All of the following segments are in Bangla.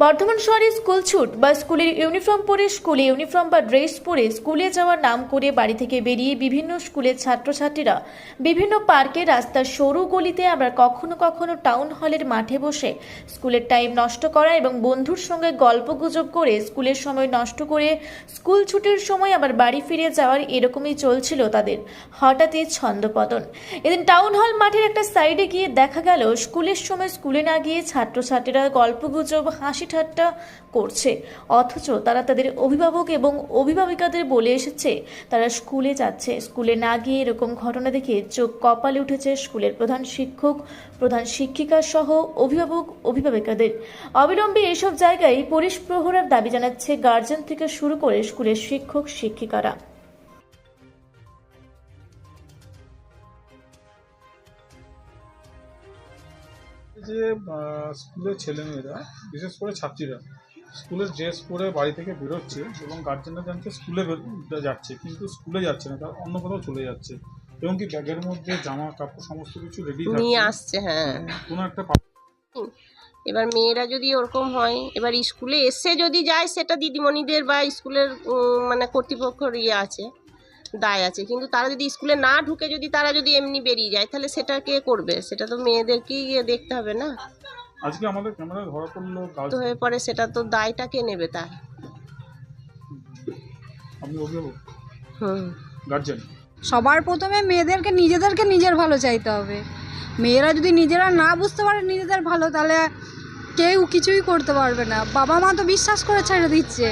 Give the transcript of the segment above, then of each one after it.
বর্ধমান শহরে স্কুল ছুট বা স্কুলের ইউনিফর্ম পরে স্কুলে ইউনিফর্ম বা ড্রেস পরে স্কুলে যাওয়ার নাম করে বাড়ি থেকে বেরিয়ে বিভিন্ন স্কুলের ছাত্রছাত্রীরা বিভিন্ন পার্কে রাস্তার সরু গলিতে আবার কখনো কখনো টাউন হলের মাঠে বসে স্কুলের টাইম নষ্ট করা এবং বন্ধুর সঙ্গে গল্পগুজব করে স্কুলের সময় নষ্ট করে স্কুল ছুটির সময় আবার বাড়ি ফিরে যাওয়ার এরকমই চলছিল তাদের। হঠাৎই ছন্দপতন। এদিন টাউন হল মাঠের একটা সাইডে গিয়ে দেখা গেল, স্কুলের সময় স্কুলে না গিয়ে ছাত্রছাত্রীরা গল্পগুজব হাসি ঠাট্টা করছে। অথচ তারা তাদের অভিভাবক এবং অভিভাবিকাদের বলে এসেছে, তারা স্কুলে যাচ্ছে। স্কুলে না গিয়ে এরকম ঘটনা দেখে চোখ কপালে উঠেছে স্কুলের প্রধান শিক্ষক, প্রধান শিক্ষিকা সহ অভিভাবক, অভিভাবিকাদের। অবিলম্বে এসব জায়গায় পুলিশ প্রহরার দাবি জানাচ্ছে গার্জেন থেকে শুরু করে স্কুলের শিক্ষক, শিক্ষিকারা। যে স্কুলের ছেলেমেয়েরা বিশেষ করে ছাত্রীরা স্কুলের ড্রেস পরে বাড়ি থেকে বেরোচ্ছে এবং গার্জেনরা জানছে স্কুলে যাচ্ছে কিন্তু স্কুলে যাচ্ছে না তার অন্য কোথাও চলে যাচ্ছে এবং কি ব্যাগের মধ্যে জামা কাপড় সমস্ত কিছু রেডি নিয়ে আসছে হ্যাঁ। কোনো একটা এবার মেয়েরা যদি ওরকম হয় এবার স্কুলে এসে যদি যায় সেটা দিদিমণিদের বা স্কুলের মানে কর্তৃপক্ষের ইয়ে আছে। দায় আছে। কিন্তু তারা যদি স্কুলে না ঢুকে যদি তারা যদি এমনি বেরিয়ে যায় তাহলে সেটা কে করবে? সেটা তো মেয়েদেরকেই গিয়ে দেখতে হবে না। আজকে আমাদের ক্যামেরায় ধরা পড়ল তো হয়ে পরে সেটা তো দায়টা কে নেবে তার? আপনি অভিভাবক? হুম। গার্জেন সবার প্রথমে মেয়েদেরকে নিজেদেরকে নিজের ভালো চাইতে হবে। মেয়েরা যদি নিজেরা না বুঝতে পারে নিজেদের ভালো তাহলে কেউ কিছুই করতে পারবে না। বাবা মা তো বিশ্বাস করে ছেড়ে দিচ্ছে।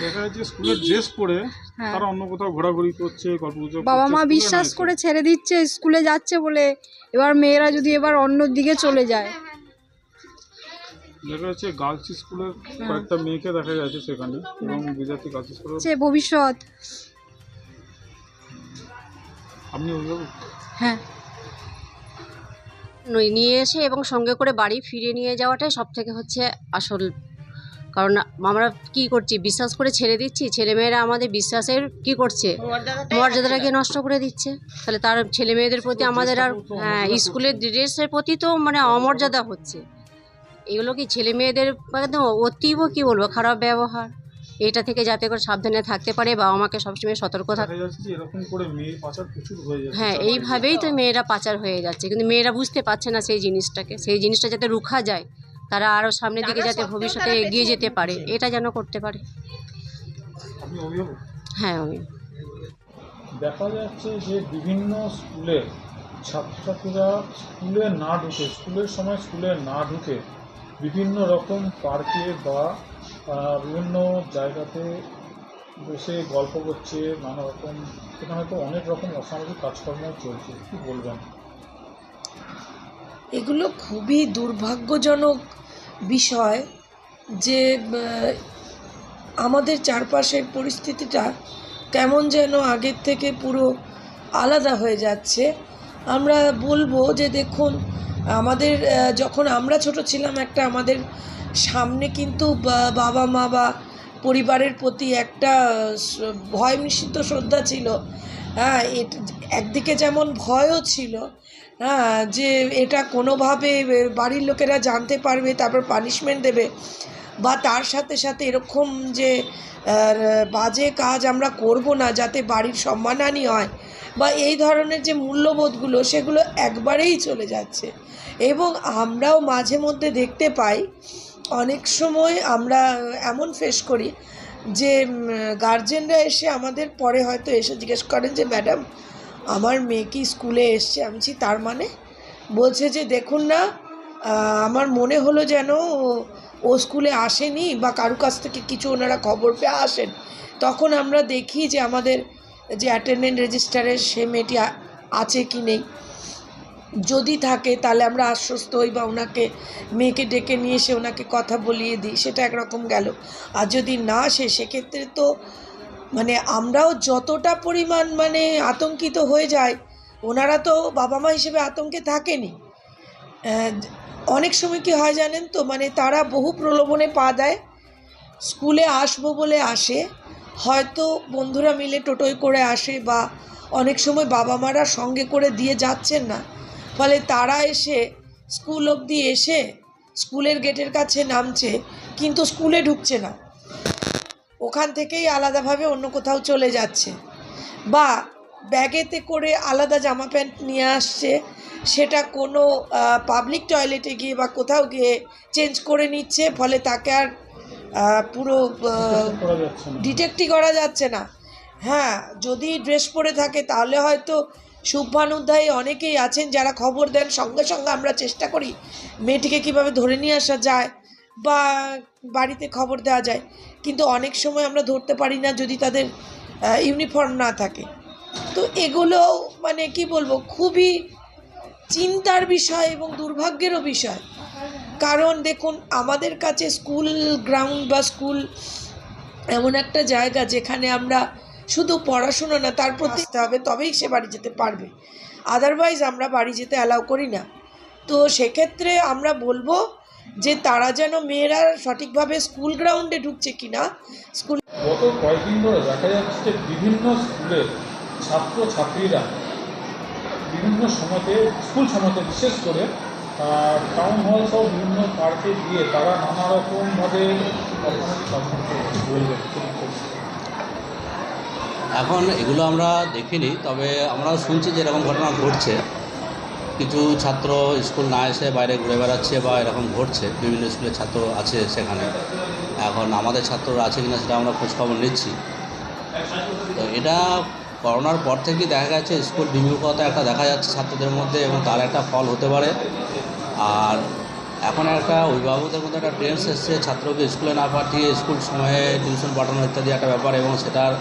দেখা যাচ্ছে স্কুলের ড্রেস পরে হ্যাঁ। তারা অন্য কোথাও ঘোরাঘুরি করছে গল্প বাবা মা বিশ্বাস করে ছেড়ে দিচ্ছে স্কুলে যাচ্ছে বলে। এবার মেয়েরা যদি এবার অন্য দিকে চলে যায়। দেখা যাচ্ছে গার্লস স্কুলের কয়েকটা মেয়েকে দেখা যাচ্ছে সেখানে এবং বিদ্যার্থী গার্লস স্কুলের সে ভবিষ্যৎ। আপনি অভিভাবক? হ্যাঁ। নই- নিয়ে এসে এবং সঙ্গে করে বাড়ি ফিরে নিয়ে যাওয়াটাই সব থেকে হচ্ছে আসল কারণ আমরা কি করছি? বিশ্বাস করে ছেড়ে দিচ্ছি। ছেলেমেয়েরা আমাদের বিশ্বাসের কি করছে? মর্যাদাটাকে নষ্ট করে দিচ্ছে। তাহলে তার ছেলে মেয়েদের প্রতি আমাদের আর হ্যাঁ স্কুলের ড্রেসের প্রতি তো মানে অমর্যাদা হচ্ছে। এগুলো কি ছেলে মেয়েদের একদম অতীব কি বলব? খারাপ ব্যবহার। এটা থেকে যাতে করে সাবধানে থাকতে পারে বাবা মাকে সবসময় সতর্ক যাচ্ছে হ্যাঁ এইভাবেই তো মেয়েরা পাচার হয়ে যাচ্ছে। কিন্তু মেয়েরা বুঝতে পারছে না সেই জিনিসটাকে। সেই জিনিসটা যাতে রুখা যায়। তারা আরও সামনের দিকে যাতে ভবিষ্যতে এগিয়ে যেতে পারে এটা যেন করতে পারে। হ্যাঁ আমি। দেখা যাচ্ছে যে বিভিন্ন স্কুলে ছাত্রছাত্রীরা স্কুলে না ঢুকে স্কুলের সময় স্কুলে না ঢুকে বিভিন্ন রকম পার্কে বা বিভিন্ন জায়গাতে বসে গল্প করছে নানা রকম সেখানে তো অনেক রকম অসামাজিক কাজকর্ম চলছে কি বলবেন? এগুলো খুবই দুর্ভাগ্যজনক বিষয় যে আমাদের চারপাশের পরিস্থিতিটা কেমন যেন আগের থেকে পুরো আলাদা হয়ে যাচ্ছে। আমরা বলব যে, দেখুন, আমাদের যখন আমরা ছোট ছিলাম, একটা আমাদের সামনে কিন্তু বাবা মা বা পরিবারের প্রতি একটা ভয় মিশ্রিত শ্রদ্ধা ছিল। হ্যাঁ একদিকে যেমন ভয়ও ছিল হ্যাঁ যে এটা কোনোভাবে বাড়ির লোকেরা জানতে পারবে, তারপর পানিশমেন্ট দেবে, বা তার সাথে সাথে এরকম যে বাজে কাজ আমরা করব না যাতে বাড়ির সম্মানহানি হয়, বা এই ধরনের যে মূল্যবোধগুলো, সেগুলো একবারেই চলে যাচ্ছে। এবং আমরাও মাঝে মধ্যে দেখতে পাই, অনেক সময় আমরা এমন ফেস করি যে গার্জেনরা এসে আমাদের পরে হয়তো এসে জিজ্ঞেস করেন যে ম্যাডাম আমার মেয়ে কি স্কুলে এসছে, আমি তার মানে? বলছে যে, দেখুন না আমার মনে হলো যেন ও- ও স্কুলে আসেনি বা কারু কাছ থেকে কিছু ওনারা খবর পেয়ে আসেন। তখন আমরা দেখি যে, আমাদের যে অ্যাটেন্ডেন্ট রেজিস্টারে সে মেয়েটি আছে কি নেই। যদি থাকে, তাহলে আমরা আশ্বস্ত হই বা ওনাকে, মেয়েকে ডেকে নিয়ে এসে ওনাকে কথা বলিয়ে দিই, সেটা একরকম গেল। আর যদি না আসে, সেক্ষেত্রে তো মানে আমরাও যতটা পরিমাণ মানে আতঙ্কিত হয়ে যায় ওনারা তো বাবা মা হিসেবে আতঙ্কে থাকেনি। অনেক সময় কি হয় জানেন তো মানে তারা বহু প্রলোভনে পা দেয়, স্কুলে আসব বলে আসে, হয়তো বন্ধুরা মিলে টোটোয় করে আসে বা অনেক সময় বাবা মারা সঙ্গে করে দিয়ে যাচ্ছেন না। ফলে তারা এসে স্কুল অবধি এসে স্কুলের গেটের কাছে নামছে, কিন্তু স্কুলে ঢুকছে না। ওখান থেকেই আলাদাভাবে অন্য কোথাও চলে যাচ্ছে। বা ব্যাগেতে করে আলাদা জামা প্যান্ট নিয়ে আসছে, সেটা কোনো পাবলিক টয়লেটে গিয়ে বা কোথাও গিয়ে চেঞ্জ করে নিচ্ছে, ফলে তাকে আর পুরো ডিটেক্টই করা যাচ্ছে না। হ্যাঁ যদি ড্রেস পরে থাকে, তাহলে হয়তো শুভানুধ্যায়ী অনেকেই আছেন যারা খবর দেন। সঙ্গে সঙ্গে আমরা চেষ্টা করি মেয়েটিকে কীভাবে ধরে নিয়ে আসা যায়। বা বাড়িতে খবর দেওয়া যায়। কিন্তু অনেক সময় আমরা ধরতে পারি না যদি তাদের ইউনিফর্ম না থাকে। তো এগুলো মানে কি বলব, খুবই চিন্তার বিষয় এবং দুর্ভাগ্যেরও বিষয়। কারণ দেখুন, আমাদের কাছে স্কুল গ্রাউন্ড বা স্কুল এমন একটা জায়গা যেখানে আমরা শুধু পড়াশুনো না, তার প্রতি হবে, তবেই সে বাড়ি যেতে পারবে। আদারওয়াইজ আমরা বাড়ি যেতে অ্যালাউ করি না। তো সেক্ষেত্রে আমরা বলব যে তারা যেন মেয়েরা সঠিকভাবে স্কুল গ্রাউন্ডে ঢুকছে কিনা স্কুল গত কয়েকদিন ধরে দেখা যাচ্ছে বিভিন্ন স্কুলের ছাত্র ছাত্রীরা বিভিন্ন সময়তে স্কুল সময়তে বিশেষ করে টাউন হল সহ বিভিন্ন পার্কে গিয়ে তারা নানা রকমভাবে এখন এগুলো আমরা দেখিনি তবে আমরাও শুনছি যে এরকম ঘটনা ঘটছে। কিছু ছাত্র স্কুল না এসে বাইরে ঘুরে বেড়াচ্ছে বা এরকম ঘটছে, বিভিন্ন স্কুলের ছাত্র আছে সেখানে। এখন আমাদের ছাত্ররা আছে কিনা সেটা আমরা খোঁজখবর নিচ্ছি। তো এটা করোনার পর থেকেই দেখা গেছে, স্কুল বিমুখতা একটা দেখা যাচ্ছে ছাত্রদের মধ্যে এবং তার একটা ফল হতে পারে। আর এখন একটা অভিভাবকদের মধ্যে একটা ট্রেন্স এসছে, ছাত্রকে স্কুলে না পাঠিয়ে স্কুল সময়ে টিউশন পাঠানো ইত্যাদি একটা ব্যাপার এবং সেটার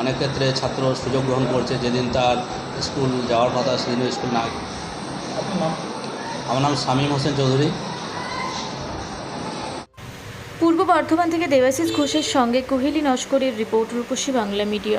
অনেক ক্ষেত্রে ছাত্র সুযোগ গ্রহণ করছে। যেদিন তার স্কুল যাওয়ার কথা সেদিন স্কুল না আমার নাম শামীম হোসেন চৌধুরী। পূর্ব বর্ধমান থেকে দেবাশিস ঘোষের সঙ্গে কোহেলি নস্করের রিপোর্ট রূপসী বাংলা মিডিয়া।